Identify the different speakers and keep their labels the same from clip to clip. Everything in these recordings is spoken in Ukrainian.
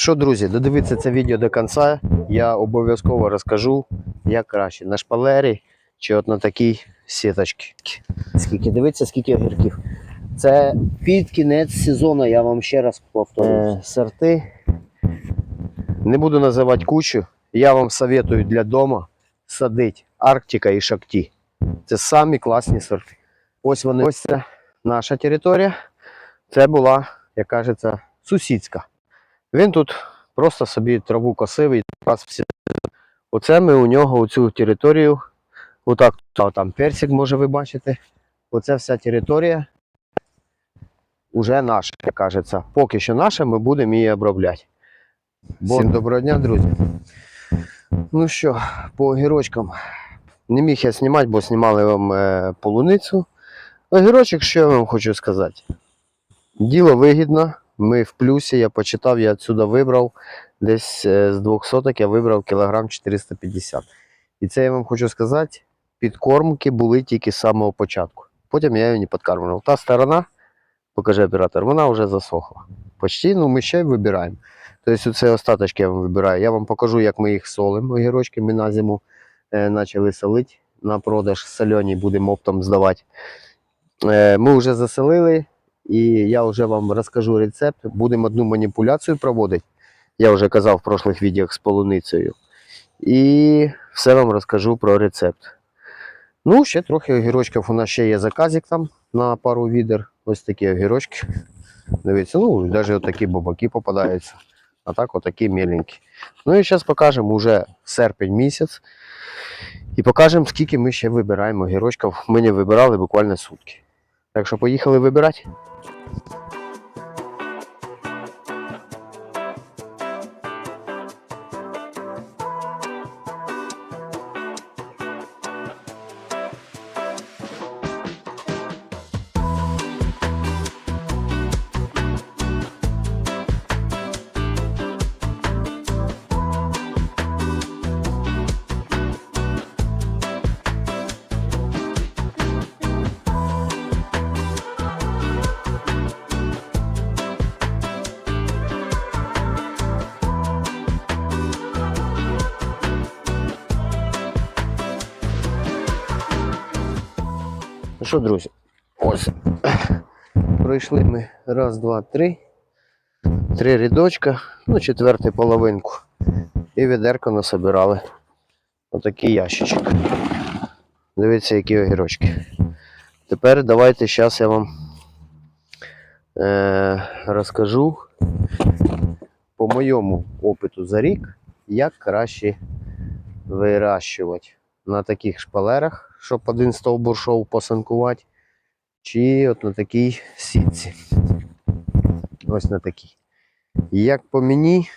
Speaker 1: Що, друзі, додивіться це відео до кінця. Я обов'язково розкажу, як краще на шпалері чи от на такій сіточці. Скільки дивіться, скільки огірків. Це під кінець сезону, я вам ще раз повторюю. Е, сорти. Не буду називати кучу. Я вам советую для дому садити Арктика і Шакті. Це самі класні сорти. Ось вони. Ось це наша територія. Це була, як кажеться, сусідська. Він тут просто собі траву косив і раз всі. Оце ми у нього цю територію. Отак там персик, може ви бачите. Оце вся територія вже наша, як кажеться. Поки що наша, ми будемо її обробляти. Всім доброго дня, друзі. Ну що, по огірочкам. Не міг я знімати, бо знімали вам е, полуницю. Огірочок, що я вам хочу сказати? Діло вигідно, ми в плюсі, я почитав, я відсюди вибрав. Десь е, з 200 я вибрав кілограм 450. І це я вам хочу сказати, підкормки були тільки з самого початку. Потім я її не підкармлював. Та сторона, покажи оператор, вона вже засохла. Почти, ну ми ще й вибираємо. Тобто це остаточки я вам вибираю. Я вам покажу, як ми їх солимо, огірочки. Ми на зиму е, почали солити на продаж сольоні, будемо оптом здавати. Е, ми вже заселили, і я вже вам розкажу рецепт. Будемо одну маніпуляцію проводити. Я вже казав в прошлих відео з полуницею. І все вам розкажу про рецепт. Ну, ще трохи огірочків. У нас ще є заказик там на пару відер. Ось такі огірочки. Дивіться, ну, навіть отакі бобаки попадаються. А так отакі міленькі. Ну і зараз покажемо уже серпень місяць. І покажемо, скільки ми ще вибираємо огірочків. Ми не вибирали буквально сутки. Так що поїхали вибирати. Що, друзі, ось пройшли ми раз, два, три. Три рядочка, ну, четверту половинку. І відерко насобирали. Отакий ящичок. Дивіться, які огірочки. Тепер давайте зараз я вам е, розкажу по моєму опиту за рік, як краще вирощувати на таких шпалерах, щоб один стовбур шов посанкувати, чи от на такій сітці. Ось на такій. Як по мені,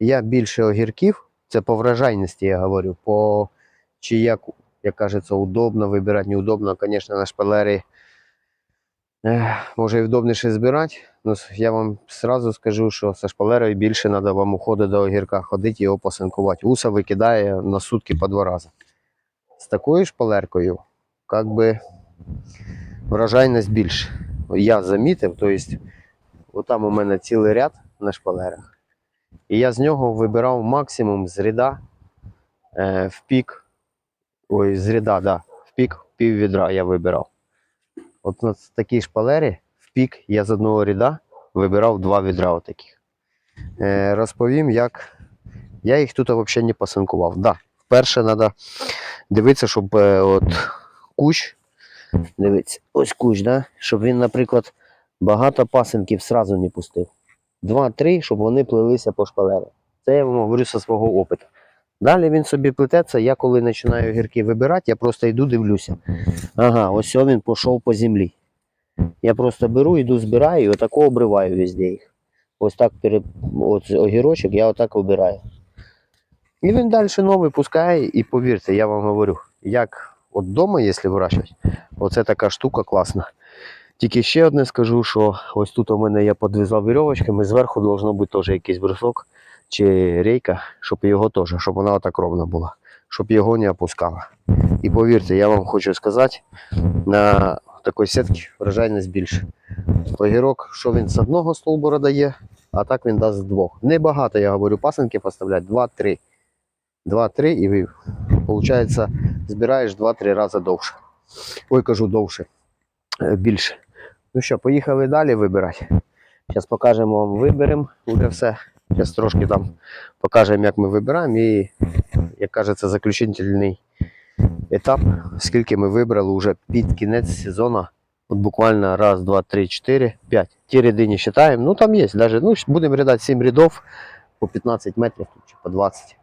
Speaker 1: я більше огірків, це по вражайності я говорю, по чи як, як кажеться, удобно вибирати, неудобно, звісно, на шпалері може і удобніше збирати. Ну, я вам сразу скажу, що зі шпалерою більше треба вам уходити до огірка, ходити його посанкувати. Уса викидає на сутки по два рази. З такою шпалеркою, як би вражайність більше. Я замітив, тобто, отам у мене цілий ряд на шпалерах. І я з нього вибирав максимум з ряда е, в пік. Ой, з ряда, да, в пік пів відра я вибирав. От на такій шпалері в пік я з одного ряда вибирав два відра отаких. Е, розповім, як я їх тут взагалі не посанкував. Да, вперше треба дивитися, щоб е, от кущ, дивіться, ось кущ, да? щоб він, наприклад, багато пасинків сразу не пустив. Два-три, щоб вони плелися по шпалері. Це я вам говорю зі свого опиту. Далі він собі плететься, я коли починаю гірки вибирати, я просто йду дивлюся. Ага, ось він пішов по землі. Я просто беру, йду збираю і отако обриваю везде їх. Ось так пере... от огірочок я отак обираю. І він далі новий пускає, і повірте, я вам говорю, як от вдома, якщо вирощувати, оце така штука класна. Тільки ще одне скажу, що ось тут у мене я підв'язав вірьовочками, зверху должно бути теж якийсь брусок чи рейка, щоб його теж, щоб вона отак ровно була, щоб його не опускала. І повірте, я вам хочу сказати, на такій сітці врожайність більше. Огірок, що він з одного стовбура дає, а так він дасть з двох. Небагато, я говорю, пасинки поставляти, 2-3. 2-3 і виходить, збираєш 2-3 рази довше. Ой, кажу довше. Е, Більше. Ну що, поїхали далі вибирати. Зараз покажемо вам, виберемо уже все. Зараз трошки там покажемо, як ми вибираємо і, як кажеться, заключительний етап, скільки ми вибрали вже під кінець сезону. От буквально раз, два, три, чотири, п'ять. Ті ряди не вважаємо. Ну там є, даже, ну, будемо рядати 7 рядов по 15 метрів чи по 20.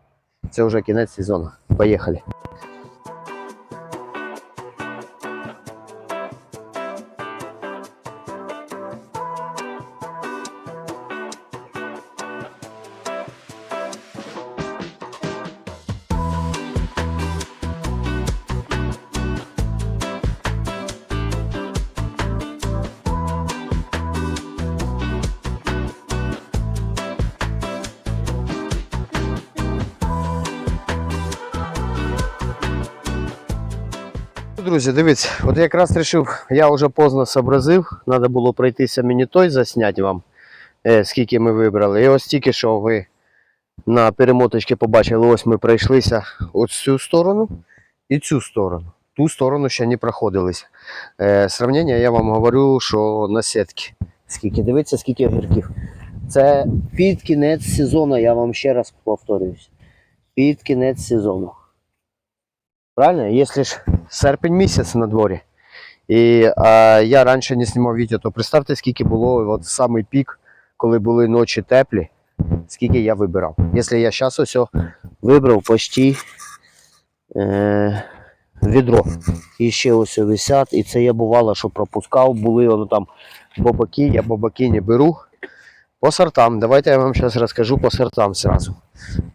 Speaker 1: Це вже кінець сезону. Поїхали. Друзі, дивіться, от якраз вирішив, я вже поздно зобразив, треба було пройтися мені той засняти вам, е, скільки ми вибрали. І ось тільки що ви на перемоточці побачили, ось ми пройшлися ось цю сторону і цю сторону. Ту сторону ще не проходилися. Е, сравнення я вам говорю, що на сітки. Скільки дивіться, скільки огірків. Це під кінець сезону, я вам ще раз повторююсь. Під кінець сезону. Правильно? Якщо ж серпень місяць на дворі. І а, я раніше не знімав відео, то представте, скільки було от самий пік, коли були ночі теплі, скільки я вибирав. Якщо я зараз ось вибрав почти е, відро. І ще ось висять, і це я бувало, що пропускав, були воно там бобаки, я бобаки не беру. По сортам, давайте я вам зараз розкажу по сортам сразу.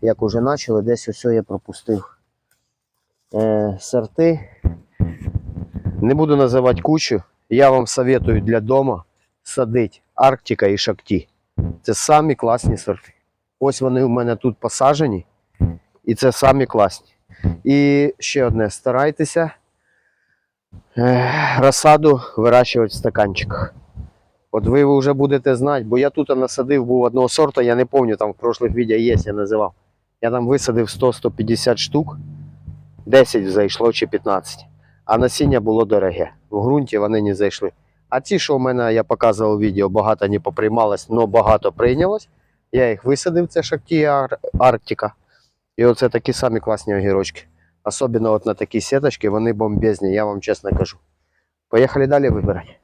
Speaker 1: Як уже почали, десь ось я пропустив е, сорти. Не буду називати кучу. Я вам советую для дома садити Арктика і Шакті. Це самі класні сорти. Ось вони у мене тут посаджені. І це самі класні. І ще одне, старайтеся е, розсаду вирощувати в стаканчиках. От ви вже будете знати, бо я тут насадив був одного сорту, я не пам'ятаю, там в прошлих відео є, я називав. Я там висадив 100-150 штук. 10 зайшло чи 15. А насіння було дороге. В ґрунті вони не зайшли. А ті, що в мене я показував відео, багато не поприймалось, але багато прийнялось. Я їх висадив, це шахті Ар- Арктика. І оце такі самі класні огірочки. Особливо от на такі сіточки, вони бомбезні, я вам чесно кажу. Поїхали далі вибирати.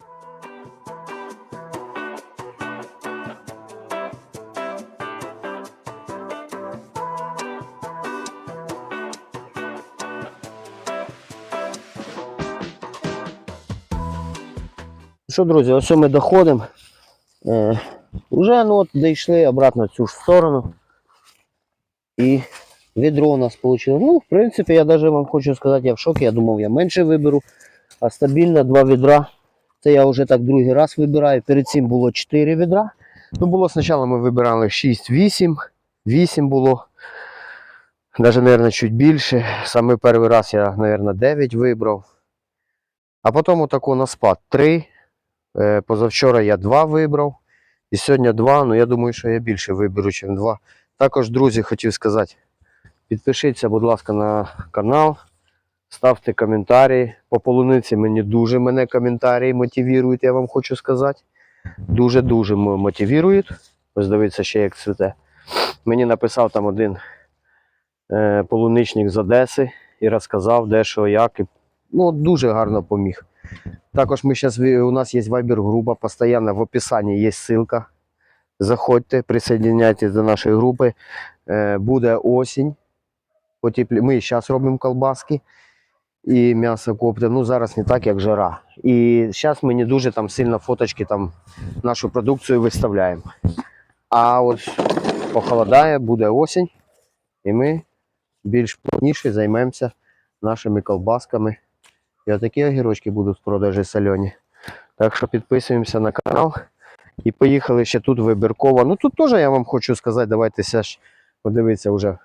Speaker 1: Що, друзі, ось ми доходимо. Е, уже ну, от, дійшли обратно в цю ж сторону. І відро у нас вийшло. Ну, в принципі, я навіть вам хочу сказати, я в шокі. Я думав, я менше виберу. А стабільно два відра. Це я вже так другий раз вибираю. Перед цим було 4 відра. Ну, було спочатку ми вибирали 6-8, 8 було. Навіть, мабуть, чуть більше. Саме перший раз я, мабуть, 9 вибрав. А потім отако на спад 3. Е, Позавчора я 2 вибрав. І сьогодні 2. Ну я думаю, що я більше виберу, ніж 2. Також, друзі, хотів сказати, підпишіться, будь ласка, на канал. Ставте коментарі. По полуниці мені дуже мене коментарі мотивують, я вам хочу сказати. Дуже-дуже м- мотивують. Ось дивіться ще як цвіте. Мені написав там один е, полуничник з Одеси і розказав, де що, як. І, ну, дуже гарно поміг. Також ми зараз, у нас є Viber група, постійно в описанні є ссылка. Заходьте, присоединяйтесь до нашої групи. Е, буде осінь. Потеплі... Ми зараз робимо колбаски і м'ясо коптимо. Ну зараз не так, як жара. І зараз ми не дуже там сильно фоточки там нашу продукцію виставляємо. А от похолодає, буде осінь, і ми більш плотніше займемося нашими колбасками. І отакі огірочки будуть в продажі сальоні. Так що підписуємося на канал. І поїхали ще тут вибірково. Ну тут теж я вам хочу сказати, давайте Саш, подивіться вже.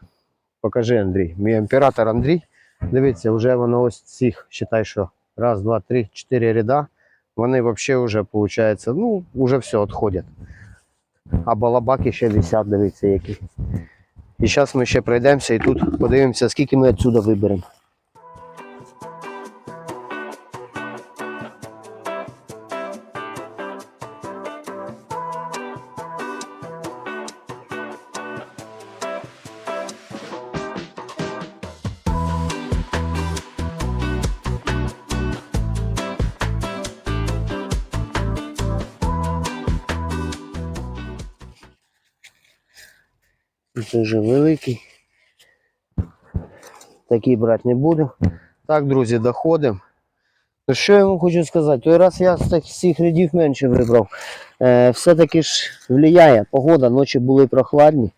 Speaker 1: Покажи Андрій. Мій імператор Андрій. Дивіться, вже воно ось цих, считай, що раз, два, три, чотири ряда. Вони взагалі вже, виходить, ну, вже все відходять. А балабаки ще висять, дивіться які. І зараз ми ще пройдемося і тут подивимося, скільки ми відсюди виберемо. Дуже великий. Такий брати не буду. Так, друзі, доходимо. Ну, що я вам хочу сказати? Той раз я з всіх рядів менше вибрав. Е, все-таки ж впливає погода, ночі були прохладні.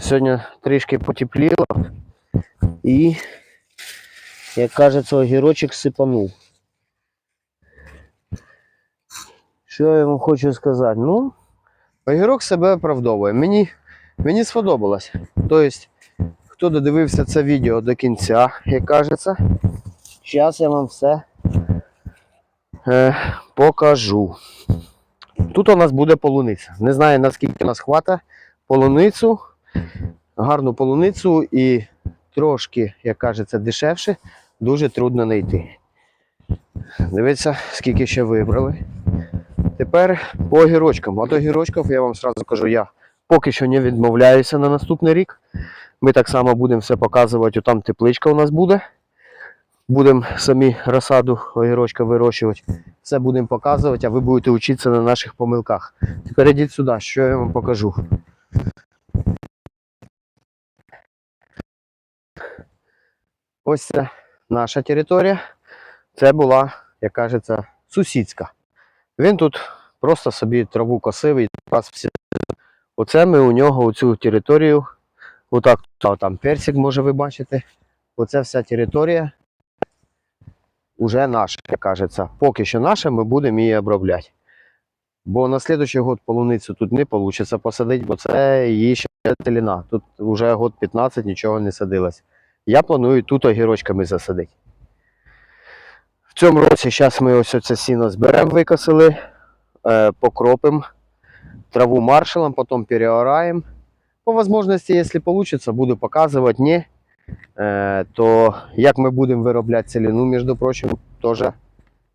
Speaker 1: Сьогодні трішки потепліло. І, як кажеться, огірочок сипанув. Що я вам хочу сказати? Ну, огірок себе оправдовує. Мені, мені сподобалось. Тобто, хто додивився це відео до кінця, як кажеться, зараз я вам все е, покажу. Тут у нас буде полуниця. Не знаю наскільки нас хватить полуницю, гарну полуницю і трошки, як кажеться, дешевше, дуже трудно знайти. Дивіться, скільки ще вибрали. Тепер по огірочкам. От огірочків я вам сразу кажу, я поки що не відмовляюся на наступний рік. Ми так само будемо все показувати. Там тепличка у нас буде. Будемо самі розсаду огірочка вирощувати. Все будемо показувати, а ви будете вчитися на наших помилках. Тепер ідіть сюди, що я вам покажу. Ось це наша територія. Це була, як кажеться, сусідська. Він тут просто собі траву косив і всі. Оце ми у нього оцю територію. Отак там персик, може ви бачите. Оце вся територія вже наша, як кажеться. Поки що наша, ми будемо її обробляти. Бо на слідуючий год полуницю тут не вийде посадити, бо це її ще целіна. Тут вже год 15 нічого не садилось. Я планую тут огірочками засадити. В цьому році зараз ми ось оце сіно зберемо, викосили, е, покропимо траву маршалом, потім переораємо. По можливості, якщо вийде, буду показувати. Ні, е, то як ми будемо виробляти целину, між прочим, теж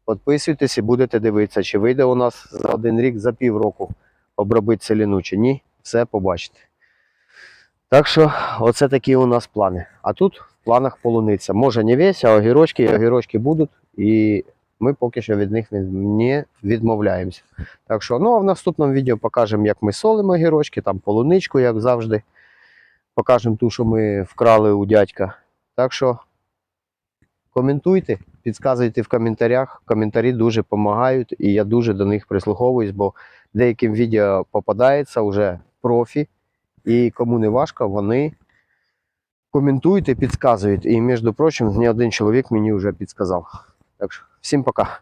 Speaker 1: підписуйтесь і будете дивитися, чи вийде у нас за один рік, за півроку обробити целину, чи ні, все побачите. Так що, оце такі у нас плани. А тут в планах полуниця. Може не весь, а огірочки, і огірочки будуть, і ми поки що від них не відмовляємося. Так що, ну а в наступному відео покажемо, як ми солимо огірочки, там полуничку, як завжди. Покажемо ту, що ми вкрали у дядька. Так що коментуйте, підказуйте в коментарях. Коментарі дуже допомагають, і я дуже до них прислуховуюсь, бо деяким відео попадається вже профі, і кому не важко, вони коментують і підказують. І, між прочим, не один чоловік мені вже підказав. Так що, всім пока.